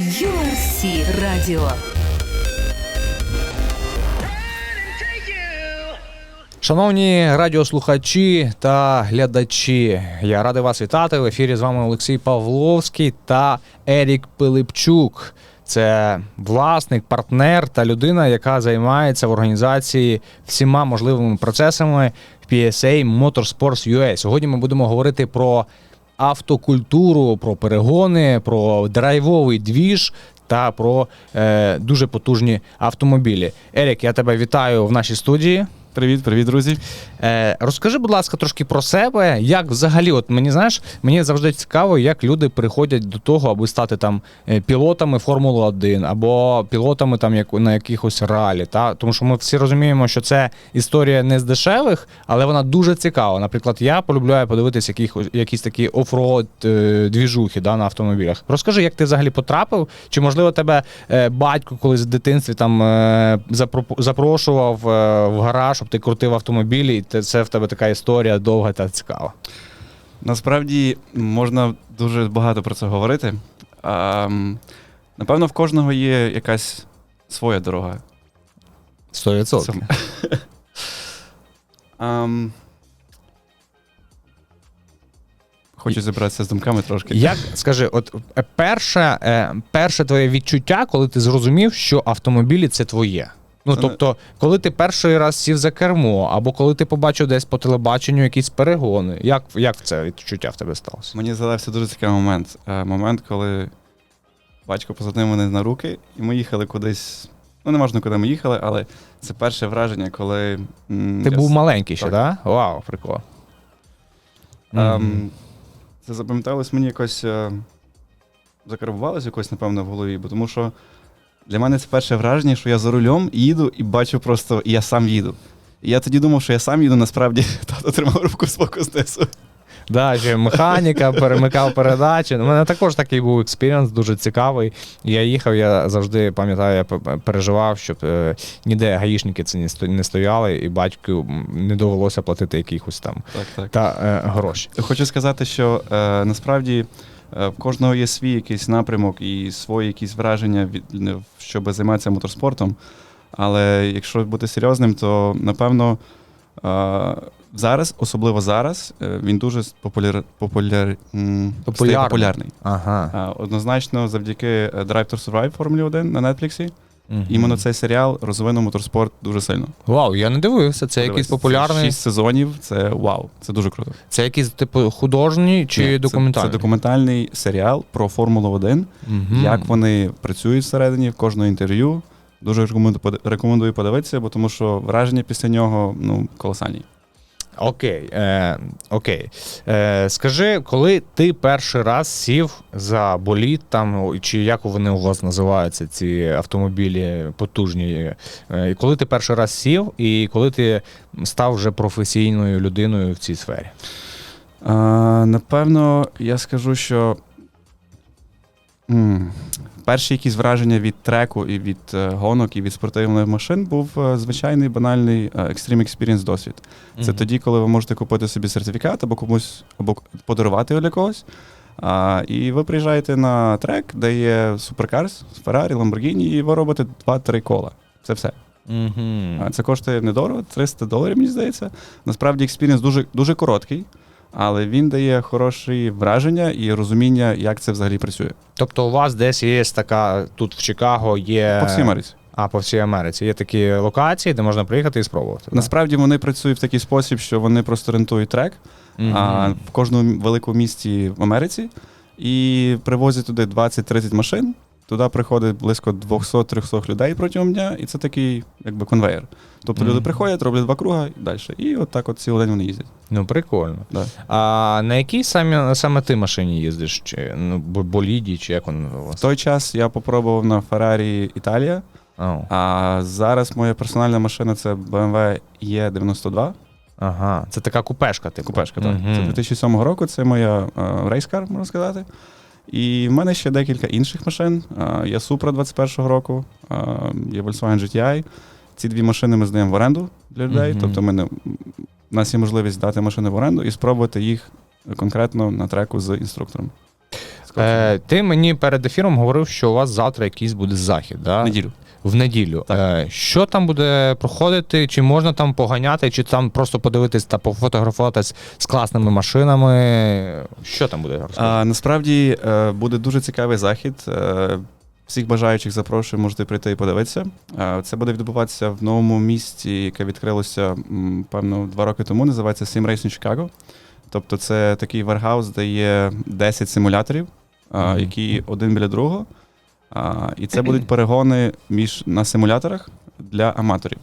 URC Radio. Шановні радіослухачі та глядачі, я радий вас вітати. В ефірі з вами Олексій Павловський та Ерік Пилипчук. Це власник, партнер та людина, яка займається в організації всіма можливими процесами PSA Motorsports UA. Сьогодні ми будемо говорити про автокультуру, про перегони, про драйвовий двіж та про е, дуже потужні автомобілі. Ерік, я тебе вітаю в нашій студії. Привіт, привіт, друзі. Е, розкажи, будь ласка, трошки про себе. Як взагалі, от мені знаєш, мені завжди цікаво, як люди приходять до того, аби стати там е, пілотами Формули 1 або пілотами там як, на якихось ралі. Та? Тому що ми всі розуміємо, що це історія не з дешевих, але вона дуже цікава. Наприклад, я полюбляю подивитися яких, якісь такі офроуд е, двіжухи да, на автомобілях. Розкажи, як ти взагалі потрапив? Чи можливо тебе е, батько колись в дитинстві там запро- запрошував в гараж, щоб ти крутив автомобілі, і це в тебе така історія довга та цікава. Насправді можна дуже багато про це говорити. А, напевно, в кожного є якась своя дорога. 100%. Це- Ам, Хочу зібратися з думками трошки. Як скажи, от е, перше, перше твоє відчуття, коли ти зрозумів, що автомобілі це твоє. Ну Це не- тобто, коли ти перший раз сів за кермо, або коли ти побачив десь по телебаченню якісь перегони, як, як це відчуття в тебе сталося? Мені згадався дуже цікавий момент. Е, Момент, коли батько посадив мене на руки, і ми їхали кудись. Ну, не важно, куди ми їхали, але це перше враження, коли. м, Ти я був маленький ще, так. Да? Вау, прикол. Ем, Мгм. Це запам'яталось мені якось е, закарбувалось якось, напевно, в голові, бо тому що для мене це перше враження, що я за рулем їду і бачу просто, і я сам їду. І я тоді думав, що я сам їду, насправді тато тримав руку з боку знизу. Да, ще механіка, перемикав передачі. У мене також такий був експірієнс, дуже цікавий. Я їхав, я завжди пам'ятаю, я переживав, щоб е, ніде гаїшники це не стояли, і батьку не довелося платити якихось там Так, так. та е, гроші. Хочу сказати, що е, насправді в кожного є свій якийсь напрямок і свої якісь враження, від, щоб займатися моторспортом. Але якщо бути серйозним, то напевно е, зараз, особливо зараз, е, він дуже популяр, популяр, Популярний. популярний. Ага. Е, Однозначно, завдяки е, Drive to Survive Формулі 1 на Netflix. Мгм. Іменно цей серіал розвинув моторспорт дуже сильно. Вау, я не дивився. Це якийсь Подивись, популярний. Шість сезонів це вау, це дуже круто. Це якийсь типу художній чи Ні, це- документальний? Це, документальний серіал про Формулу 1, Мгм. як вони працюють всередині в кожного інтерв'ю. Дуже рекомендую, под- рекомендую подивитися, бо тому що враження після нього ну, колосальні. Окей, е, окей. Е, скажи, коли ти перший раз сів за боліт, там, чи як вони у вас називаються, ці автомобілі потужні? Е, коли ти перший раз сів, і коли ти став вже професійною людиною в цій сфері? Е, напевно, я скажу, що м, перші якісь враження від треку і від е, гонок, і від спортивних машин був е, звичайний банальний е, Extreme Experience досвід. Це Мгм. тоді, коли ви можете купити собі сертифікат або комусь або подарувати його для когось. А, і ви приїжджаєте на трек, де є суперкарс, Ferrari, Lamborghini, і ви робите 2-3 кола. Це все. А Це коштує недорого, 300 доларів, мені здається. Насправді експірієнс дуже, дуже короткий, але він дає хороші враження і розуміння, як це взагалі працює. Тобто у вас десь є така, тут в Чикаго є. По всій Америці. А, по всій Америці. Є такі локації, де можна приїхати і спробувати. Насправді вони працюють в такий спосіб, що вони просто рентують трек Мгм. а, в кожному великому місті в Америці і привозять туди 20-30 машин. Туди приходить близько 200-300 людей протягом дня, і це такий якби конвейер. Тобто Мгм. люди приходять, роблять два круга і далі. І от так от цілий день вони їздять. Ну, прикольно. Да. А на якій саме, саме ти машині їздиш? Чи ну, боліді, чи як воно у В той час я попробував на Ferrari Італія, О, а зараз моя персональна машина це BMW E92. ага, це така купешка, типу. Купешка, так. Мгм. Це 2007 року, це моя е, рейскар, можна сказати. І в мене ще декілька інших машин. Я Є Supra 21-го року, є Volkswagen GTI. Ці дві машини ми здаємо в оренду для людей. Мгм. Тобто ми не, у нас є можливість дати машини в оренду і спробувати їх конкретно на треку з інструктором. Е, ти мені перед ефіром говорив, що у вас завтра якийсь буде захід. Да? Неділю. В неділю. Так. Е, що там буде проходити? Чи можна там поганяти, чи там просто подивитись та пофотографуватись з класними машинами? Що там буде? А, насправді е, буде дуже цікавий захід. Е, Всіх бажаючих запрошую, можете прийти і подивитися. Е, Це буде відбуватися в новому місті, яке відкрилося, певно, два роки тому. Називається Sim Racing Chicago. Тобто це такий варгаус, де є 10 симуляторів, які один біля другого. А, І це будуть перегони між на симуляторах для аматорів.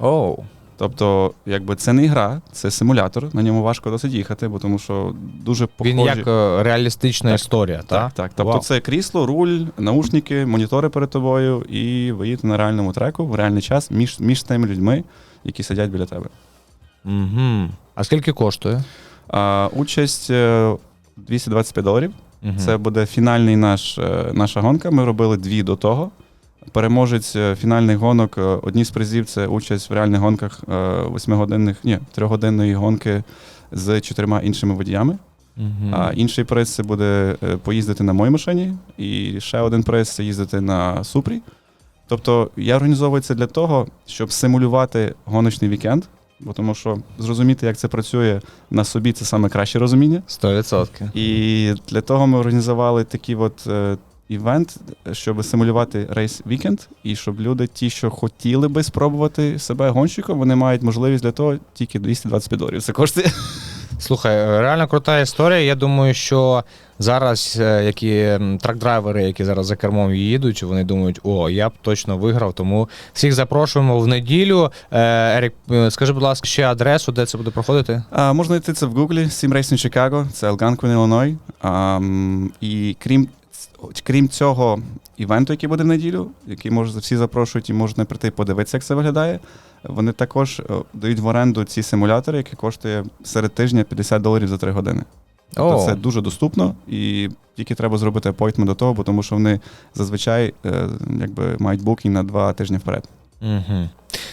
Оу. Тобто, якби це не гра, це симулятор. На ньому важко досить їхати, бо тому що дуже похожі. Він як е, реалістична Так. історія, Так, так? так. Тобто Вау. це крісло, руль, наушники, монітори перед тобою, і ви їдете на реальному треку в реальний час між, між тими людьми, які сидять біля тебе. Угу. А скільки коштує? А, участь е, 225 доларів. Мгм. Це буде фінальний наш, е, наша гонка. Ми робили дві до того. Переможець е, фінальних гонок. е, Одні з призів це участь в реальних гонках восьмигодинних, ні, трьохгодинної гонки з чотирма іншими водіями. Мгм. А інший приз це буде поїздити на моїй машині, і ще один приз це їздити на Супрі. Тобто я організовую це для того, щоб симулювати гоночний вікенд, бо тому що зрозуміти, як це працює на собі, це саме краще розуміння. 100%. І для того ми організували такий от е, івент, щоб симулювати рейс вікенд, і щоб люди, ті, що хотіли би спробувати себе гонщиком, вони мають можливість для того тільки 225 доларів. Це коштує. Слухай, е, реально крута історія. Я думаю, що зараз е, які трак-драйвери, які зараз за кермом їдуть, вони думають, о, я б точно виграв. Тому всіх запрошуємо в неділю. Е, Ерік, е, скажи, будь ласка, ще адресу, де це буде проходити? А, можна знайти це в Гуглі Sim Racing Chicago, це Algonquin, Іллиной. І крім, крім цього івенту, який буде в неділю, який може всі запрошують і можна прийти подивитися, як це виглядає. Вони також дають в оренду ці симулятори, які коштує серед тижня 50 доларів за 3 години. Тобто О. це дуже доступно, і тільки треба зробити апойтмент до того, бо тому що вони зазвичай е, якби мають букінг на два тижні вперед. Угу.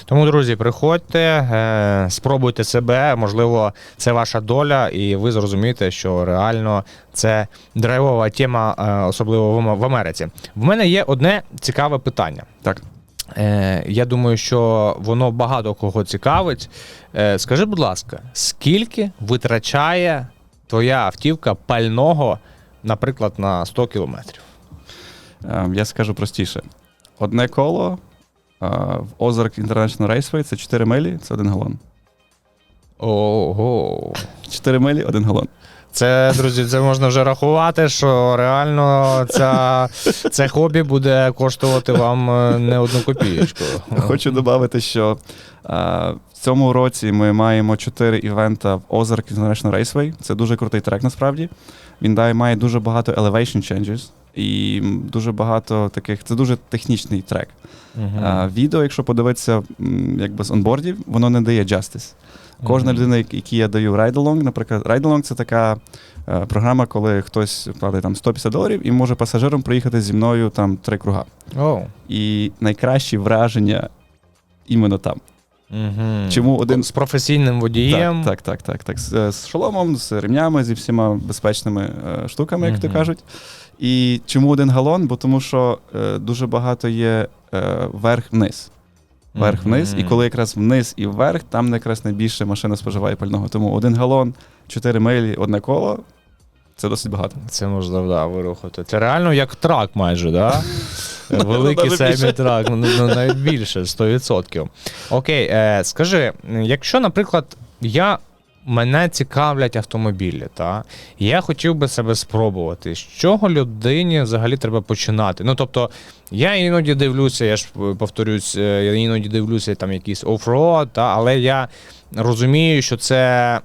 Тому, друзі, приходьте, е, спробуйте себе. Можливо, це ваша доля, і ви зрозумієте, що реально це драйвова тема, е, особливо в в Америці. В мене є одне цікаве питання. Так. Е, я думаю, що воно багато кого цікавить. Е, скажи, будь ласка, скільки витрачає твоя автівка пального, наприклад, на 100 кілометрів? Е, Я скажу простіше: одне коло е, в Озарк International Raceway це 4 милі, це один галон. Ого. 4 милі, один галон. Це, друзі, це можна вже рахувати, що реально ця, це хобі буде коштувати вам е, не одну копієчку. Хочу додати, що а, в цьому році ми маємо чотири івента в Озарк International Raceway. Це дуже крутий трек насправді. Він дає, має дуже багато elevation changes. І дуже багато таких, це дуже технічний трек. Мгм. А, відео, якщо подивитися якби з онбордів, воно не дає justice. Кожна Мгм. людина, як- якій я даю райдалонг, наприклад, райдалонг це така е, програма, коли хтось платить там 150 доларів і може пасажиром проїхати зі мною там три круга. О. І найкращі враження іменно там. Мгм. Чому один- з професійним водієм? Так, так, так, так, так. З, з шоломом, з ремнями, зі всіма безпечними е, штуками, як то кажуть. І чому один галон? Бо тому що е, дуже багато є е, вверх-вниз. Вверх-вниз, і коли якраз вниз і вверх, там якраз найбільше машина споживає пального. Тому один галон, 4 милі, одне коло це досить багато. Це можна да, вирухати. Це реально як трак майже, да? Ну, Великий навіть семі-трак, ну, ну, навіть більше, 100%. Окей, е, скажи, якщо, наприклад, я. Мене цікавлять автомобілі, та я хотів би себе спробувати. З чого людині взагалі треба починати? Ну тобто, я іноді дивлюся, я ж е, повторюсь, е, я іноді дивлюся там якийсь оффроад, та, але я розумію, що це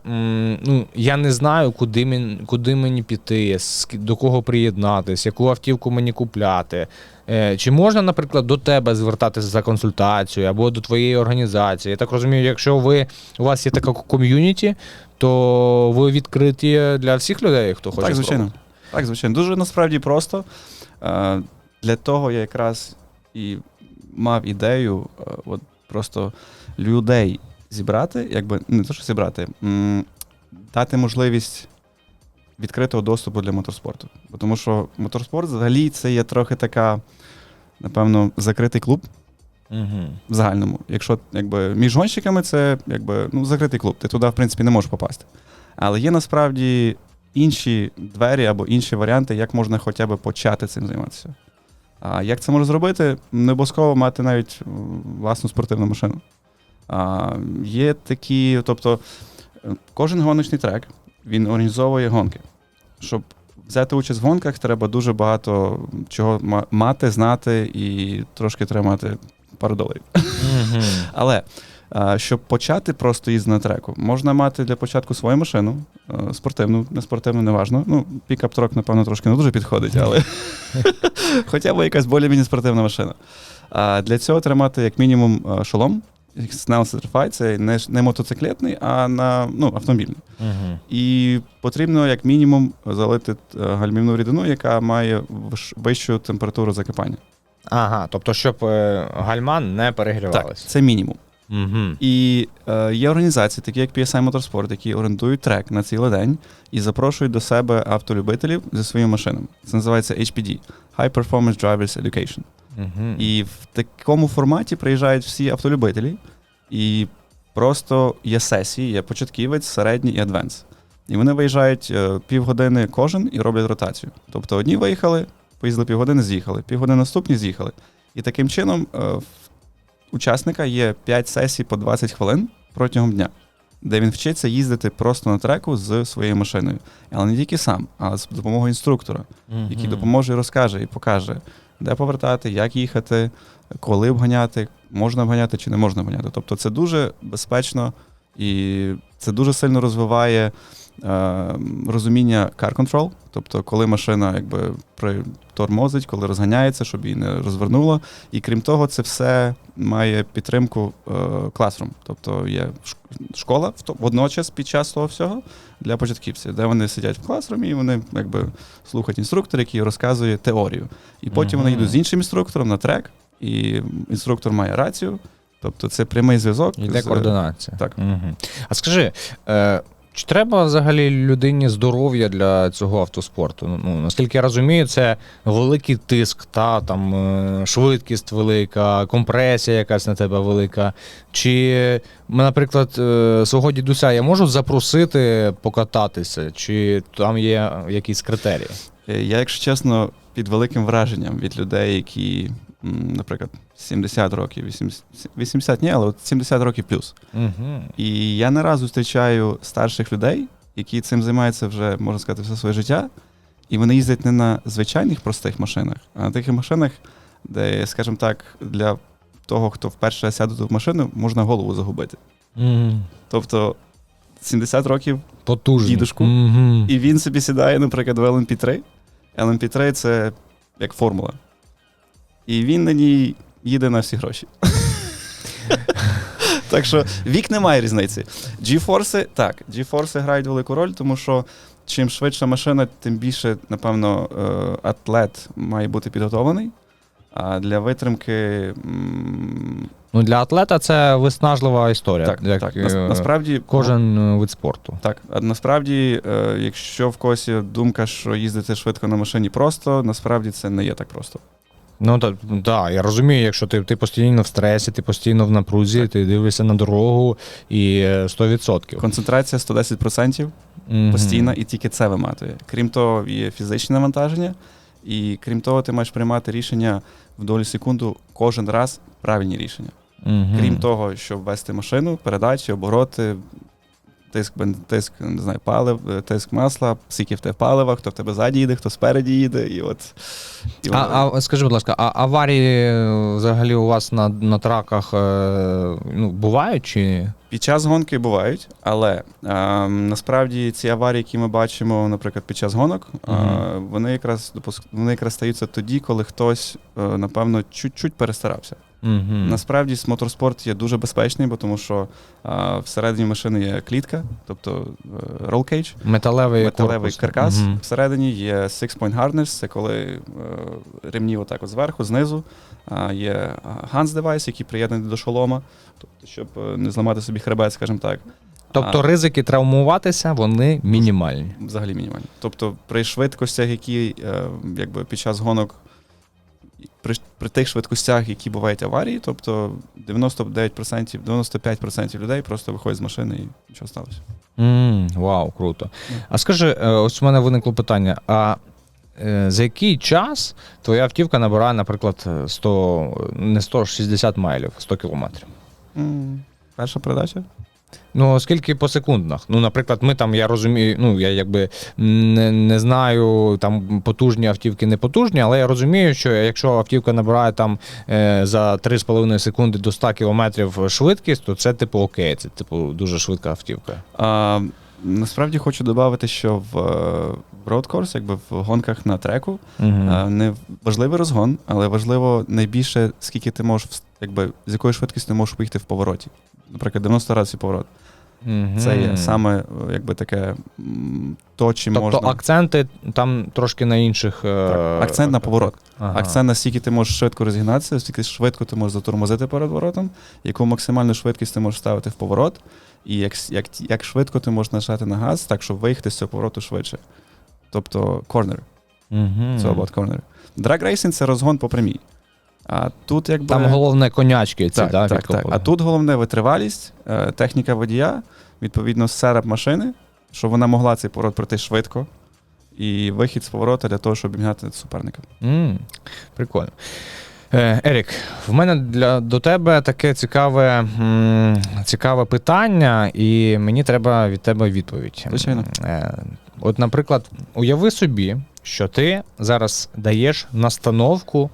ну, я не знаю, куди мені, куди мені піти, до кого приєднатись, яку автівку мені купляти. Е, Чи можна, наприклад, до тебе звертатися за консультацією або до твоєї організації? Я так розумію, якщо ви у вас є така ком'юніті, то ви відкриті для всіх людей, хто хоче так, звичайно. спробувати? Так, звичайно. Дуже насправді просто. Е, Для того я якраз і мав ідею е, от просто людей зібрати, якби не то, що зібрати, дати можливість відкритого доступу для моторспорту. Тому що моторспорт взагалі це є трохи така, напевно, закритий клуб Угу. в загальному. Якщо якби, між гонщиками це якби, ну, закритий клуб, ти туди, в принципі, не можеш попасти. Але є насправді інші двері або інші варіанти, як можна хоча б почати цим займатися. А як це можна зробити? Не обов'язково мати навіть власну спортивну машину. А, є такі, тобто, е, кожен гоночний трек він організовує гонки. Щоб взяти участь в гонках, треба дуже багато чого мати, знати, і трошки треба мати пару доларів. Угу. Але щоб почати просто їздити на треку, можна мати для початку свою машину, спортивну, не спортивну, неважно. Ну, пікап-трок, напевно, трошки не дуже підходить, але хоча б якась більш-менш спортивна машина. А для цього треба мати як мінімум шолом. Snell Certified, це не, не мотоциклетний, а на ну, автомобільний. Угу. І потрібно як мінімум залити е, гальмівну рідину, яка має вищу температуру закипання. Ага, тобто, щоб е, гальма не Так, це мінімум. Угу. І е, є організації, такі як PSI Motorsport, які орендують трек на цілий день і запрошують до себе автолюбителів зі своїми машинами. Це називається HPD High Performance Drivers Education. Угу. І в такому форматі приїжджають всі автолюбителі, і просто є сесії, є початківець, середній і адвенс. І вони виїжджають е, півгодини кожен і роблять ротацію. Тобто одні виїхали, поїздили півгодини, з'їхали, півгодини наступні з'їхали. І таким чином е, в учасника є 5 сесій по 20 хвилин протягом дня, де він вчиться їздити просто на треку з своєю машиною. Але не тільки сам, а з допомогою інструктора який допоможе і розкаже, і покаже, де повертати, як їхати, коли обганяти, можна обганяти чи не можна обганяти. Тобто це дуже безпечно і це дуже сильно розвиває розуміння car control, тобто коли машина якби притормозить, коли розганяється, щоб її не розвернуло. І крім того, це все має підтримку е, classroom. Тобто є школа водночас під час того всього для початківців, де вони сидять в класрумі і вони якби слухають інструктора, який розказує теорію. І потім вони йдуть з іншим інструктором на трек, і інструктор має рацію. Тобто це прямий зв'язок. Йде з- координація. так. Угу. А скажи, е, чи треба взагалі людині здоров'я для цього автоспорту? Ну, Ну, наскільки я розумію, це великий тиск, та, там, е, швидкість велика, компресія якась на тебе велика. Чи, наприклад, е, свого дідуся я можу запросити покататися, чи там є якісь критерії? Е, Я, якщо чесно, під великим враженням від людей, які, наприклад, 70 років, 80, 80 ні, але от 70 років плюс. Угу. І я не раз зустрічаю старших людей, які цим займаються вже, можна сказати, все своє життя. І вони їздять не на звичайних простих машинах, а на таких машинах, де, скажімо так, для того, хто вперше сяде в машину, можна голову загубити. Угу. Тобто 70 років, Потужно. Дідушку. Угу. і він собі сідає, наприклад, в LMP3. LMP3 це як формула. І він на ній їде на всі гроші. так що вік не має різниці. G-Force, так, G-Force грають велику роль, тому що чим швидша машина, тим більше, напевно, е, атлет має бути підготовлений. А для витримки. Ну, для атлета це виснажлива історія. Так, як, так. е, Нас- насправді, Кожен е, вид спорту. Так, насправді, е, якщо в когось думка, що їздити швидко на машині просто, насправді це не є так просто. Ну так, да, я розумію, якщо ти, ти постійно в стресі, ти постійно в напрузі, ти дивишся на дорогу і е, 100%. Концентрація 110% Мгм. постійна, і тільки це виматує. Крім того, є фізичне навантаження, і крім того, ти маєш приймати рішення в долі секунду кожен раз правильні рішення. Мгм. Крім того, щоб вести машину, передачі, обороти, тиск, тиск не знаю, палив, е, тиск масла, скільки в тебе палива, хто в тебе ззаді їде, хто спереді їде, і от. І А, воно- а скажи, будь ласка, а аварії е, взагалі у вас на, на траках е, ну, бувають чи? Під час гонки бувають, але е, насправді ці аварії, які ми бачимо, наприклад, під час гонок, е, вони якраз допуск... вони якраз стаються тоді, коли хтось, е, напевно, чуть-чуть перестарався. Угу. Насправді моторспорт є дуже безпечний, бо тому що е, всередині машини є клітка, тобто е, roll cage, Металевий, металевий корпус. каркас. Мгм. Всередині є six-point harness, це коли е, ремні отак от зверху, знизу. А, є Hans девайс, який приєднаний до шолома, тобто, щоб е, не зламати собі хребет, скажімо так. Тобто А. ризики травмуватися вони мінімальні. Взагалі мінімальні. Тобто при швидкостях, які якби під час гонок, при, тих швидкостях, які бувають аварії, тобто 99%, 95% людей просто виходять з машини і нічого сталося. м вау, круто. А скажи, е, ось у мене виникло питання: а е, за який час твоя автівка набирає, наприклад, 100, не 160 майлів, 100 кілометрів? М, Перша передача? Ну, скільки по секундах? Ну, наприклад, ми там, я розумію, ну я якби не, не знаю, там потужні автівки не потужні, але я розумію, що якщо автівка набирає там е, за 3,5 секунди до 100 кілометрів швидкість, то це типу окей, це типу дуже швидка автівка. А, насправді хочу додати, що е, в роудкорс, якби в гонках на треку, е, не важливий розгон, але важливо найбільше, скільки ти можеш, якби, з якою швидкістю ти можеш виїхати в повороті. Наприклад, 90 градусів поворот. Це є саме е, якби таке то, чи Тобто можна. акценти там трошки на інших. е, Так, акцент на поворот. Ага. Акцент на скільки ти можеш швидко розігнатися, скільки швидко ти можеш затормозити перед воротом, яку максимальну швидкість ти можеш ставити в поворот, і як, як, як швидко ти можеш нажати на газ, так щоб виїхати з цього повороту швидше. Тобто corner, Мгм. це about corner. Drag racing – це розгон по прямій. А тут якби. Там головне конячки ці, так, да, так, так. А тут головне витривалість, е, техніка водія, відповідно, серед машини, щоб вона могла цей поворот пройти швидко, і вихід з поворота для того, щоб обігнати суперника. М, Прикольно. Е, Ерік, в мене для, до тебе таке цікаве, м, цікаве питання, і мені треба від тебе відповідь. Звичайно. Е, От, наприклад, уяви собі, що ти зараз даєш настановку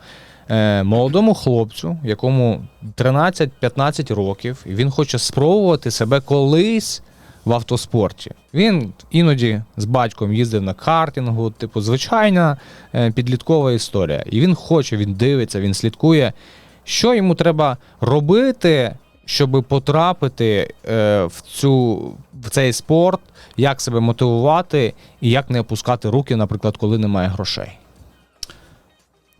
е, молодому хлопцю, якому 13-15 років, і він хоче спробувати себе колись в автоспорті. Він іноді з батьком їздив на картингу, типу, звичайна е, підліткова історія. І він хоче, він дивиться, він слідкує. Що йому треба робити, щоб потрапити е, в, цю, в цей спорт, як себе мотивувати і як не опускати руки, наприклад, коли немає грошей?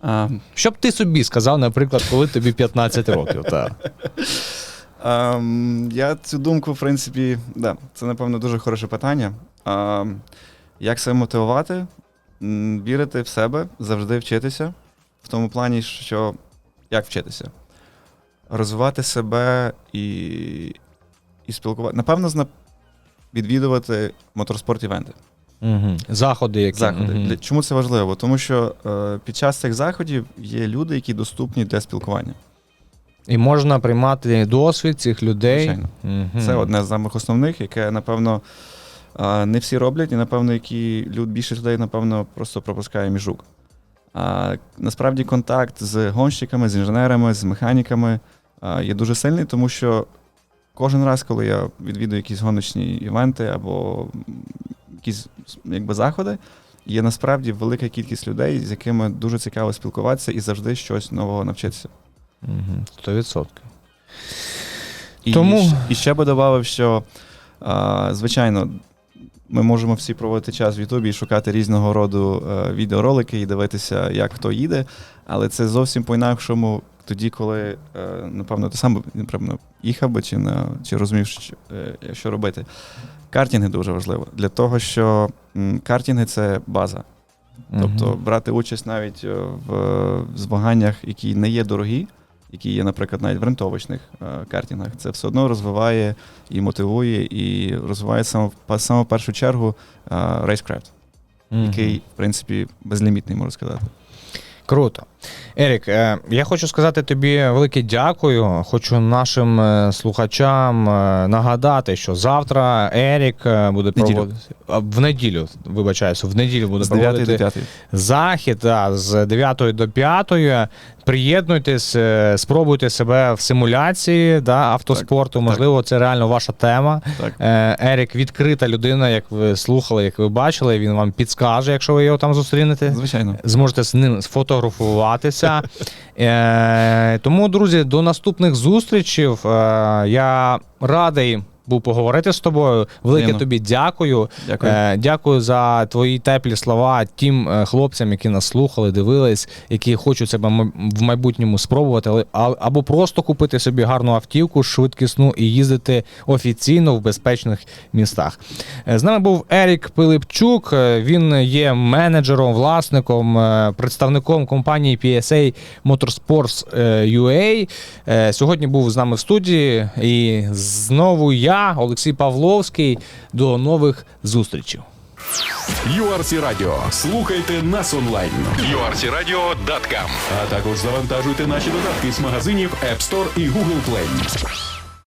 А, Що б ти собі сказав, наприклад, коли тобі 15 років? Та. Ем, я цю думку, в принципі, да, це, напевно, дуже хороше питання. Ем, як себе мотивувати? Вірити в себе, завжди вчитися. В тому плані, що як вчитися? Розвивати себе і, і спілкувати. Напевно, зна... відвідувати моторспорт-івенти. Угу. Заходи які. Заходи. Для- Чому це важливо? Тому що е, під час цих заходів є люди, які доступні для спілкування. І можна приймати досвід цих людей. Звичайно. Мгм. Це одне з самих основних, яке, напевно, а, не всі роблять, і, напевно, які люд, більшість людей, напевно, просто пропускає між рук. А, насправді контакт з гонщиками, з інженерами, з механіками є дуже сильний, тому що кожен раз, коли я відвідую якісь гоночні івенти або якісь якби, заходи, є насправді велика кількість людей, з якими дуже цікаво спілкуватися і завжди щось нового навчитися. Мгм. 100%. І, Тому- і ще би додав, що а, звичайно, ми можемо всі проводити час в Ютубі і шукати різного роду е, відеоролики і дивитися, як хто їде, але це зовсім по-інакшому тоді, коли, е, напевно, ти сам напевно, їхав би чи, на, чи розумів, що, е, що робити. Картінги дуже важливо для того, що картінги це база. Тобто брати участь навіть е, в змаганнях, які не є дорогі, які є, наприклад, навіть в рентовочних картингах, це все одно розвиває і мотивує, і розвиває саме, в- першу чергу рейскрафт, який, в принципі, безлімітний, можна сказати. Круто. Ерік, е, я хочу сказати тобі велике дякую. Хочу нашим е, слухачам е, нагадати, що завтра Ерік буде проводити в неділю, вибачаюся, в неділю буде З 9 проводити до 5. захід да, з 9 до 5. Приєднуйтесь, спробуйте себе в симуляції да, автоспорту. Можливо, це реально ваша тема. Так. Ерік відкрита людина, як ви слухали, як ви бачили. Він вам підскаже, якщо ви його там зустрінете. Звичайно. Зможете з ним сфотографуватися. Е, тому, друзі, до наступних зустрічів. Е, я радий був поговорити з тобою. Велике Взаємно. тобі дякую. Дякую. Е, дякую за твої теплі слова тим е, хлопцям, які нас слухали, дивились, які хочуть себе в майбутньому спробувати, але- або просто купити собі гарну автівку, швидкісну і їздити офіційно в безпечних містах. Е, З нами був Ерік Пилипчук. Е, Він є менеджером, власником, е, представником компанії PSA Motorsports е, UA. Е, Сьогодні був з нами в студії. І знову я, Олексій Павловський. До нових зустрічей. URC Радіо. Слухайте нас онлайн. URCRadio.com А також завантажуйте наші додатки з магазинів App Store і Google Play.